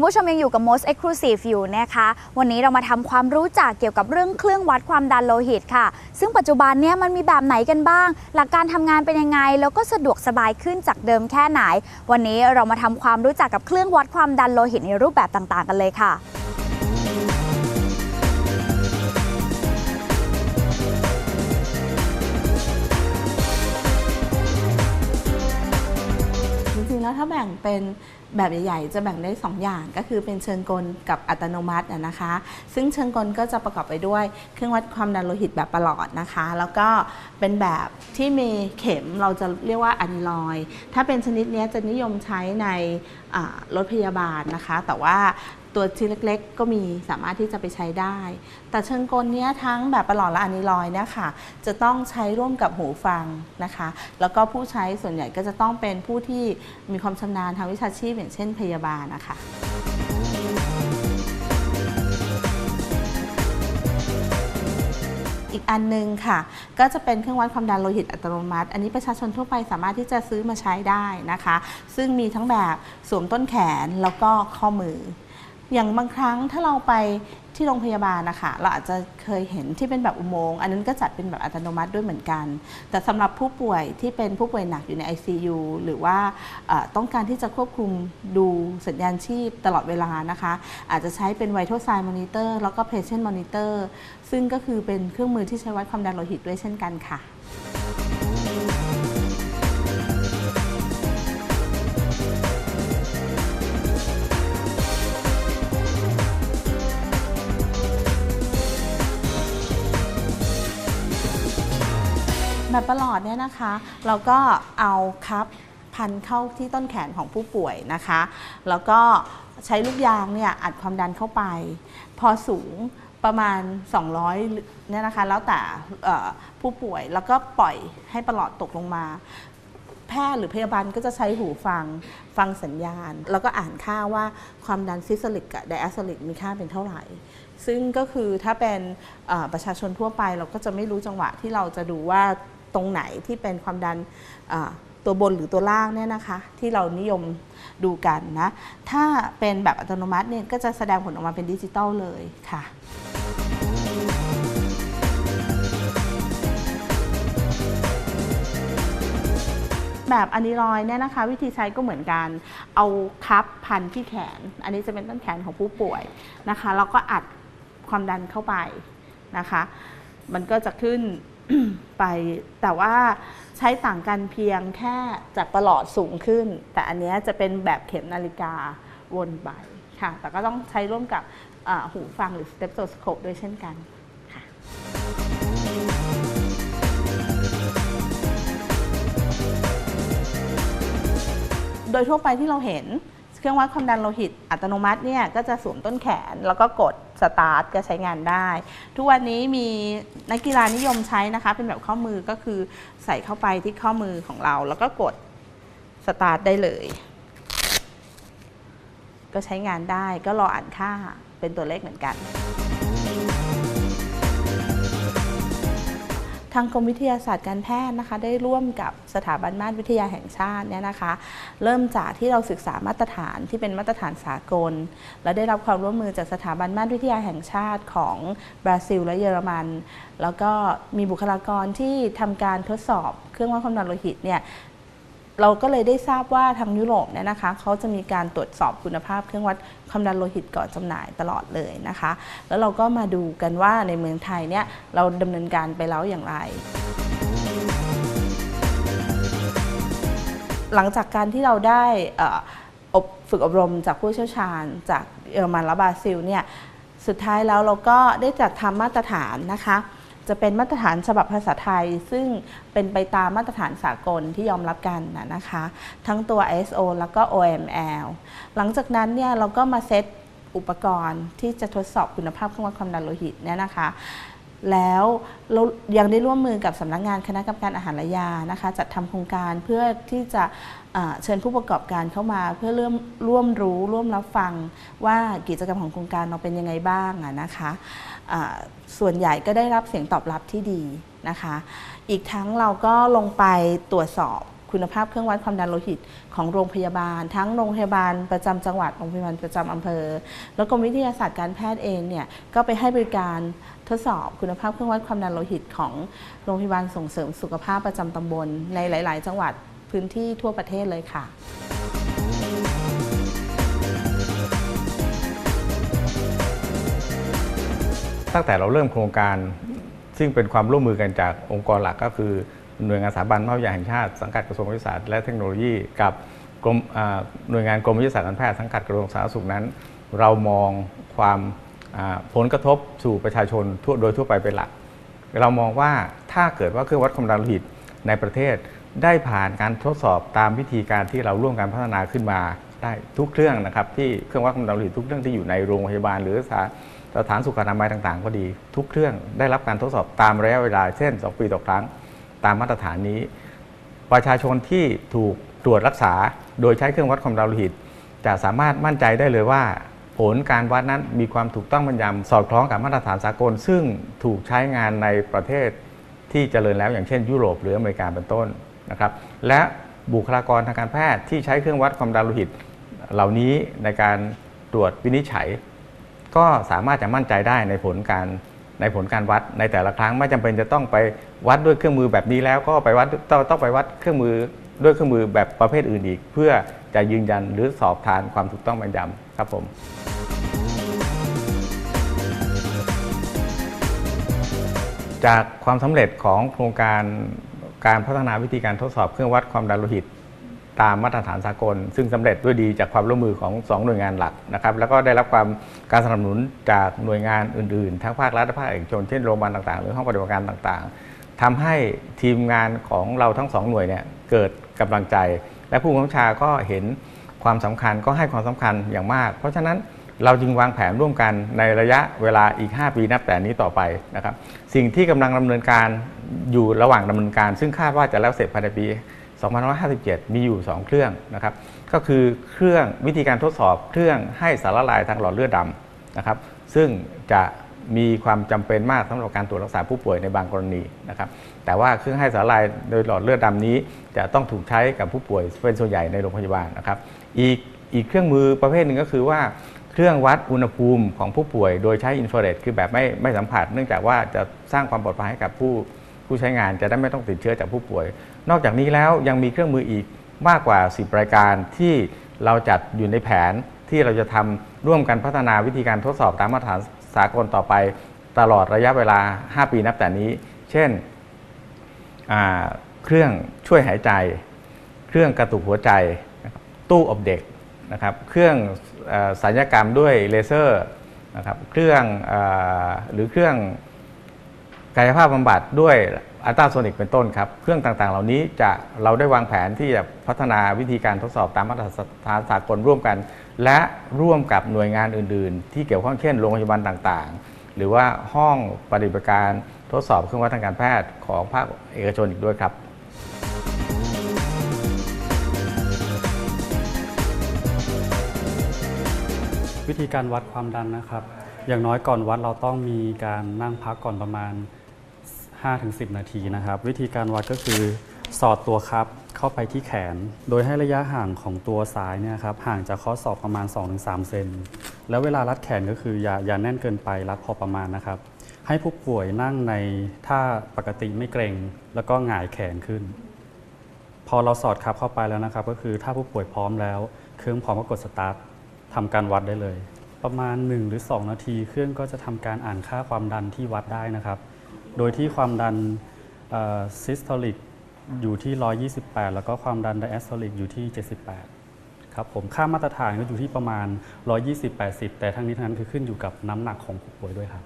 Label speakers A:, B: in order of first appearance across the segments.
A: คุณผู้ชมยังอยู่กับ Most Exclusive อยู่นะคะ วันนี้เรามาทำความรู้จักเกี่ยวกับเรื่องเครื่องวัดความดันโลหิตค่ะ ซึ่งปัจจุบันเนี่ยมันมีแบบไหนกันบ้าง หลักการทำงานเป็นยังไง แล้วก็สะดวกสบายขึ้นจากเดิมแค่ไหน วันนี้เรามาทำความรู้จักกับเครื่องวัดความดันโลหิตในรูปแบบต่างๆ กันเลยค่ะ
B: แล้วถ้าแบ่งเป็นแบบใหญ่ๆ จะแบ่งได้ 2 อย่างก็คือเป็นเชิงกลกับอัตโนมัตินะคะ ซึ่งเชิงกลก็จะประกอบไปด้วยเครื่องวัดความดันโลหิตแบบประหลอดนะคะ แล้วก็เป็นแบบที่มีเข็มเราจะเรียกว่าอะนิลอย ถ้าเป็นชนิดนี้จะนิยมใช้ในรถพยาบาลนะคะ แต่ว่า ตัวชิ้นเล็กๆ ก็มีสามารถที่จะไปใช้ได้ แต่เชิงกลเนี้ยทั้งแบบประหลอดและอะนิลอย์เนี่ยค่ะ จะต้องใช้ร่วมกับหูฟังนะคะ แล้วก็ผู้ใช้ส่วนใหญ่ก็จะต้องเป็นผู้ที่มีความชำนาญทางวิชาชีพอย่างเช่นพยาบาลนะคะอีกอันหนึงค่ะ ก็จะเป็นเครื่องวัดความดันโลหิตอัตโนมัติ อันนี้ประชาชนทั่วไปสามารถที่จะซื้อมาใช้ได้นะคะ ซึ่งมีทั้งแบบสวมต้นแขนแล้วก็ข้อมือ อย่างบางครั้งถ้าเราไปที่โรงพยาบาลนะคะเราอาจจะเคยเห็นที่เป็นแบบอุโมงค์อันนั้นก็จัดเป็นแบบอัตโนมัติด้วยเหมือนกัน แต่สำหรับผู้ป่วยที่เป็นผู้ป่วยหนักอยู่ใน ICU หรือว่าต้องการที่จะควบคุมดูสัญญาณชีพตลอดเวลานะคะ อาจจะใช้เป็น Vital Sign Monitor แล้วก็ Patient Monitor ซึ่งก็คือเป็นเครื่องมือที่ใช้วัดความดันโลหิตด้วยเช่นกันค่ะ แบบประหลอดเนี่ยนะคะ เราก็เอาคัพพันเข้าที่ต้นแขนของผู้ป่วยนะคะ แล้วก็ใช้ลูกยางเนี่ยอัดความดันเข้าไป พอสูงประมาณ 200เนี่ยนะคะ แล้วแต่ผู้ป่วยแล้วก็ปล่อยให้ประหลอดตกลงมา แพทย์หรือพยาบาลก็จะใช้หูฟังฟังสัญญาณ แล้วก็อ่านค่าว่าความดันซิสลิกกับไดอะสลิกมีค่าเป็นเท่าไหร่ ซึ่งก็คือถ้าเป็นประชาชนทั่วไปเราก็จะไม่รู้จังหวะที่เราจะดูว่า ตรงไหนที่เป็นความดันตัวบนหรือตัวล่างเนี่ยนะคะ ที่เรานิยมดูกันนะ ถ้าเป็นแบบอัตโนมัติเนี่ยก็จะแสดงผลออกมาเป็นดิจิตอลเลยค่ะแบบอนิลอยเนี่ยนะคะ วิธีใช้ก็เหมือนกัน เอาคัพพันที่แขน อันนี้จะเป็นต้นแขนของผู้ป่วยนะคะแล้วก็อัดความดันเข้าไปนะคะ มันก็จะขึ้น ไปแต่ว่าใช้ต่างกันเพียงแค่จากประหลอดสูงขึ้น แต่อันนี้จะเป็นแบบเข็มนาฬิกาวนไปค่ะ แต่ก็ต้องใช้ร่วมกับหูฟังหรือสเตปโซสโคปด้วยเช่นกันโดยทั่วไปที่เราเห็นเครื่องวัดความดันโลหิตอัตโนมัติเนี่ยก็จะสวมต้นแขนแล้วก็กด สตาร์ทก็ใช้งานได้ ทุกวันนี้มีนักกีฬานิยมใช้นะคะ เป็นแบบข้อมือก็คือใส่เข้าไปที่ข้อมือของเรา แล้วก็กดสตาร์ทได้เลย ก็ใช้งานได้ก็รออ่านค่าเป็นตัวเลขเหมือนกัน ทางกรมวิทยาศาสตร์การแพทย์นะคะ ได้ร่วมกับสถาบันมาตรวิทยาแห่งชาติเนี่ยนะคะ เริ่มจากที่เราศึกษามาตรฐานที่เป็นมาตรฐานสากล และได้รับความร่วมมือจากสถาบันมาตรวิทยาแห่งชาติของบราซิล และเยอรมัน แล้วก็มีบุคลากรที่ทำการทดสอบเครื่องวัดความดันโลหิตเนี่ย เราก็เลยได้ทราบว่าทางยุโรปเนี่ยนะคะเขาจะมีการตรวจสอบคุณภาพเครื่องวัดความดันโลหิตก่อนจำหน่ายตลอดเลยนะคะ แล้วเราก็มาดูกันว่าในเมืองไทยเนี่ยเราดำเนินการไปแล้วอย่างไรหลังจากการที่เราได้อออบฝึกอบรมจากผู้เชี่ยวชาญ จากเยอรมันและบราซิลเนี่ยสุดท้ายแล้วเราก็ได้จัดทำมาตรฐานนะคะ จะเป็นมาตรฐานฉบับภาษาไทย ซึ่งเป็นไปตามมาตรฐานสากลที่ยอมรับกันนะนะคะ ทั้งตัว ISO แล้วก็ OML หลังจากนั้นเนี่ยเราก็มาเซตอุปกรณ์ที่จะทดสอบคุณภาพเครื่องวัดความดันโลหิตเนี่ยนะคะ แล้วเรายังได้ร่วมมือกับสำนักงานคณะกรรมการอาหารและยานะคะจัดทำโครงการเพื่อที่จะเชิญผู้ประกอบการเข้ามาเพื่อเร่มร่วมรู้ร่วมรับฟังว่ากิจกรรมของโครงการเราเป็นยังไงบ้างนะคะอ่าส่วนใหญ่ก็ได้รับเสียงตอบรับที่ดีนะคะ อีกทั้งเราก็ลงไปตรวจสอบคุณภาพเครื่องวัดความดันโลหิตของโรงพยาบาล ทั้งโรงพยาบาลประจำจังหวัดโรงพยาบาลประจำอำเภอ แล้วกรมวิทยาศาสตร์การแพทย์เองเนี่ยก็ไปให้บริการ ทดสอบคุณภาพเครื่องวัดความดันโลหิตของโรงพยาบาลส่งเสริมสุขภาพประจำตำบล ในหลาย ๆ จังหวัดพื้นที่ทั่วประเทศเลยค่ะ
C: ตั้งแต่เราเริ่มโครงการ ซึ่งเป็นความร่วมมือกันจากองค์กรหลักก็คือหน่วยงานสถาบันมหาวิทยาแห่งชาติสังกัดกระทรวงวิทยาศาสตร์และเทคโนโลยีกับกรมหน่วยงานกรมวิทยาศาสตร์การแพทย์สังกัดกระทรวงสาธารณสุขนั้น เรามองความ ผลกระทบสู่ประชาชนทั่วโดยทั่วไปเป็นหลัก เรามองว่าถ้าเกิดว่าเครื่องวัดความดันโลหิตในประเทศได้ผ่านการทดสอบตามวิธีการที่เราร่วมกันพัฒนาขึ้นมาได้ทุกเครื่องนะครับ ที่เครื่องวัดความดันโลหิตทุกเครื่องที่อยู่ในโรงพยาบาล หรือสถานสถานสุขอนามัยต่างๆ ก็ดี ทุกเครื่องได้รับการทดสอบตามระยะเวลาเช่น 2 ปีต่อครั้ง ตามมาตรฐานนี้ ประชาชนที่ถูกตรวจรักษา โดยใช้เครื่องวัดความดันโลหิต จะสามารถมั่นใจได้เลยว่า ผลการวัดนั้นมีความถูกต้องแม่นยำสอดคล้องกับมาตรฐานสากล ซึ่งถูกใช้งานในประเทศที่เจริญแล้วอย่างเช่น ยุโรปหรืออเมริกาเป็นต้นนะครับและบุคลากรทางการแพทย์ที่ใช้เครื่องวัดความดันโลหิต เหล่านี้ในการตรวจวินิจฉัย ก็สามารถจะมั่นใจได้ในผลการในผลการวัดในแต่ละครั้งไม่จำเป็นจะต้องไปวัดด้วยเครื่องมือแบบนี้แล้วก็ไปวัดต้องต้องไปวัดเครื่องมือด้วยเครื่องมือแบบประเภทอื่นอีก เพื่อจะยืนยันหรือสอบทานความถูกต้องแม่นยำครับผม จากความสำเร็จของโครงการการพัฒนาวิธีการทดสอบเครื่องวัดความดันโลหิต ตามมาตรฐานสากล ซึ่งสำเร็จด้วยดีจากความร่วมมือของ 2 หน่วยงานหลักนะครับ แล้วก็ได้รับความการสนับสนุนจากหน่วยงานอื่นๆ ทั้งภาครัฐและภาคเอกชนเช่นโรงพยาบาลต่างๆ หรือห้องปฏิบัติการต่างๆทำให้ทีมงานของเราทั้งสองหน่วยเนี่ยเกิดกำลังใจ และผู้บังคับชาก็เห็นความสำคัญก็ให้ความสำคัญอย่างมาก เพราะฉะนั้น เราจึงวางแผนร่วมกันในระยะเวลาอีก 5 ปีนับแต่นี้ต่อไปนะครับ สิ่งที่กำลังดำเนินการอยู่ระหว่างดำเนินการ ซึ่งคาดว่าจะแล้วเสร็จภายในปี 2557 มีอยู่ 2 เครื่องนะครับ ก็คือเครื่องวิธีการทดสอบเครื่องให้สารละลายทางหลอดเลือดดำนะครับ ซึ่งจะมีความจำเป็นมากสำหรับการตรวจรักษาผู้ป่วยในบางกรณีนะครับ แต่ว่าเครื่องให้สารละลายโดยหลอดเลือดดำนี้ จะต้องถูกใช้กับผู้ป่วยเป็นส่วนใหญ่ในโรงพยาบาลนะครับ อีกอีกเครื่องมือประเภทหนึ่งก็คือว่า เครื่องวัดอุณหภูมิของผู้ป่วย โดยใช้อินฟราเรดคือแบบไม่ไม่สัมผัส เนื่องจากว่าจะสร้างความปลอดภัยให้กับผู้ผู้ใช้งานจะได้ไม่ต้องติดเชื้อจากผู้ป่วย นอกจากนี้แล้วยังมีเครื่องมืออีกมากกว่า 10 รายการที่เราจัดอยู่ในแผนที่เราจะทำร่วมกันพัฒนาวิธีการทดสอบตามมาตรฐานสากลต่อไปตลอดระยะเวลา 5 ปีนับแต่นี้ เช่นเครื่องช่วยหายใจ เครื่องกระตุกหัวใจ ตู้อบเด็ก นะครับเครื่องสัญญกรรมด้วยเลเซอร์นะครับเครื่องอหรือเครื่องกายภาพบำบัดด้วยอัลตราโซนิกเป็นต้นครับ เครื่องต่างๆ เหล่านี้จะเราได้วางแผนที่จะพัฒนาวิธีการทดสอบตามมาตรฐานสากลร่วมกัน และร่วมกับหน่วยงานอื่น ๆ ที่เกี่ยวข้องเช่นโรงพยาบาลต่างๆ หรือว่าห้องปฏิบัติการทดสอบเครื่องวัดทางการแพทย์ของภาคเอกชนอีกด้วยครับ
D: วิธีการวัดความดันนะครับ อย่างน้อยก่อนวัดเราต้องมีการนั่งพักก่อนประมาณ 5-10 นาทีนะครับ วิธีการวัดก็คือสอดตัวครับเข้าไปที่แขน โดยให้ระยะห่างของตัวซ้ายเนี่ยครับห่างจากข้อศอกประมาณ 2-3 เซนแล้วเวลารัดแขนก็คืออย่าอย่าแน่นเกินไปรัดพอประมาณนะครับ ให้ผู้ป่วยนั่งในท่าปกติไม่เกรงแล้วก็หงายแขนขึ้น พอเราสอดครับเข้าไปแล้วนะครับ ก็คือถ้าผู้ป่วยพร้อมแล้ว เครื่องพร้อมก็กดสตาร์ท ทำการวัดได้เลย ประมาณ 1 หรือ 2 นาที เครื่องก็จะทำการอ่านค่าความดันที่วัดได้นะครับ โดยที่ความดันซิสโตลิกอยู่ที่ 128 แล้วก็ความดันไดแอสโตลิกอยู่ที่ 78 ครับผมค่ามาตรฐานก็อยู่ที่ประมาณ 120-80 แต่ทั้งนี้ทั้งนั้นคือขึ้นอยู่กับน้ำหนักของผู้ป่วยด้วยครับ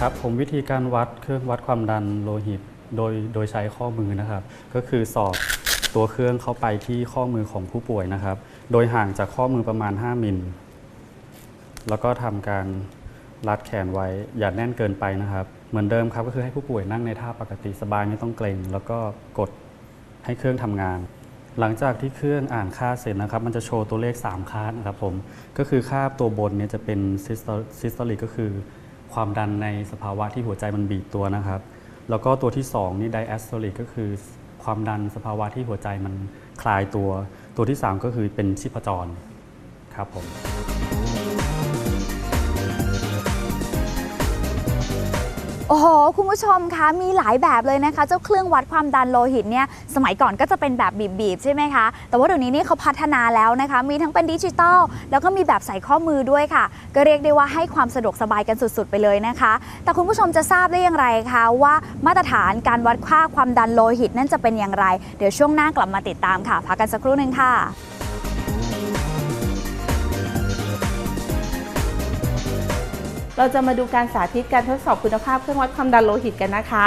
D: ครับผมวิธีการวัดเครื่องวัดความดันโลหิต โดยโดยใช้ข้อมือนะครับ ก็คือสอดตัวเครื่องเข้าไปที่ข้อมือของผู้ป่วยนะครับ โดยห่างจากข้อมือประมาณ 5 มิล แล้วก็ทำการรัดแขนไว้อย่าแน่นเกินไปนะครับ เหมือนเดิมครับก็คือให้ผู้ป่วยนั่งในท่าปกติสบายไม่ต้องเกรงแล้วก็กดให้เครื่องทำงาน หลังจากที่เครื่องอ่านค่าเสร็จนะครับ มันจะโชว์ตัวเลข 3 ค่านะครับผมก็คือค่าตัวบนเนี่ยจะเป็นซิสโตลิกก็คือ ความดันในสภาวะที่หัวใจมันบีบตัวนะครับ แล้วก็ตัวที่ 2 นี่ไดแอสโตลิกก็คือความดันสภาวะที่หัวใจมันคลายตัว ตัวที่ 3 ก็คือเป็นชีพจรครับผม
A: โอ้โห คุณผู้ชมคะ มีหลายแบบเลยนะคะ เจ้าเครื่องวัดความดันโลหิตเนี่ย สมัยก่อนก็จะเป็นแบบบีบๆ ใช่ไหมคะ แต่ว่าเดี๋ยวนี้นี่เขาพัฒนาแล้วนะคะ มีทั้งเป็นดิจิตอล แล้วก็มีแบบใส่ข้อมือด้วยค่ะ ก็เรียกได้ว่าให้ความสะดวกสบายกันสุดๆ ไปเลยนะคะ แต่คุณผู้ชมจะทราบได้อย่างไรคะว่ามาตรฐานการวัดค่าความดันโลหิตนั่นจะเป็นอย่างไร เดี๋ยวช่วงหน้ากลับมาติดตามค่ะ พักกันสักครู่หนึ่งค่ะ
B: เราจะมาดูการสาธิตการทดสอบคุณภาพเครื่องวัดความดันโลหิตกันนะคะ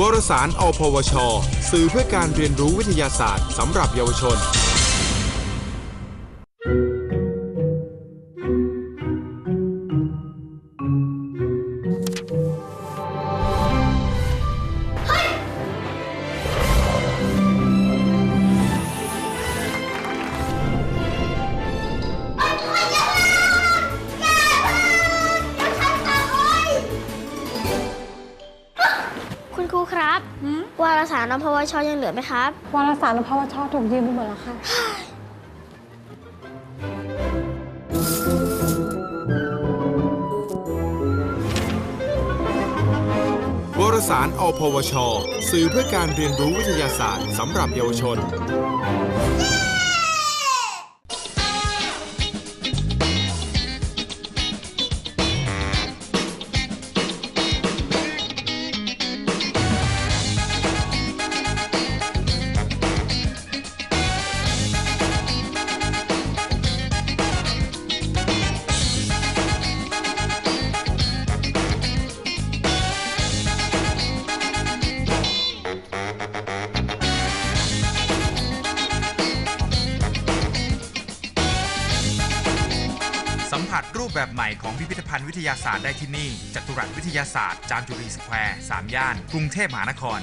E: วารสารอพวช สื่อเพื่อการเรียนรู้วิทยาศาสตร์สำหรับเยาวชนา
F: รสารอพวชยังเหลือไหมครับ
G: วารสารภาวชถูกยืมไปหมดแล้วค่ะ
E: วารสารอพวช สื่อเพื่อการเรียนรู้วิทยาศาสตร์สำหรับเยาวชน
H: รูปแบบใหม่ของพิพิธภัณฑ์วิทยาศาสตร์ได้ที่นี่ จัตุรัสวิทยาศาสตร์ จามจุรีสแควร์สามย่าน กรุงเทพมหานคร